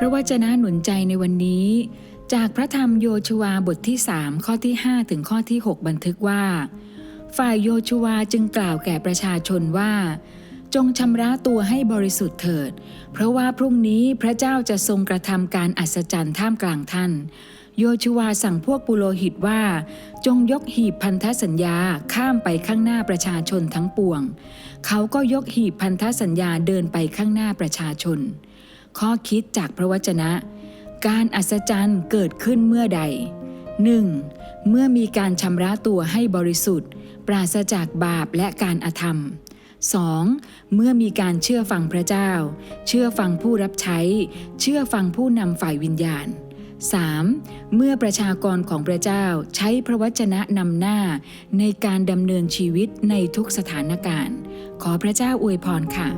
พระวจนะหนุนใจในวันนี้ จากพระธรรมโยชวาบทที่3ข้อที่ 5 ถึงข้อที่ 6 บันทึกว่า ฝ่ายโยชวาจึงกล่าวแก่ประชาชนว่า จงชำระตัวให้บริสุทธิ์เถิด เพราะว่าพรุ่งนี้พระเจ้าจะทรงกระทำการอัศจรรย์ท่ามกลางท่านโยชูวาสั่งพวกปุโรหิตว่า จงยกหีบพันธสัญญาข้ามไปข้างหน้าประชาชนทั้งปวง เขาก็ยกหีบพันธสัญญาเดินไปข้างหน้าประชาชน ข้อคิดจากพระวจนะ การอัศจรรย์เกิดขึ้นเมื่อใด 1. เมื่อมีการชำระตัวให้บริสุทธิ์ ปราศจากบาปและการอธรรม 2. เมื่อมีการเชื่อฟังพระเจ้า เชื่อฟังผู้รับใช้ เชื่อฟังผู้นำฝ่ายวิญญาณ 3. เมื่อประชากรของพระเจ้าใช้พระวจนะนำหน้า ในการดำเนินชีวิตในทุกสถานการณ์ ขอพระเจ้าอวยพรค่ะ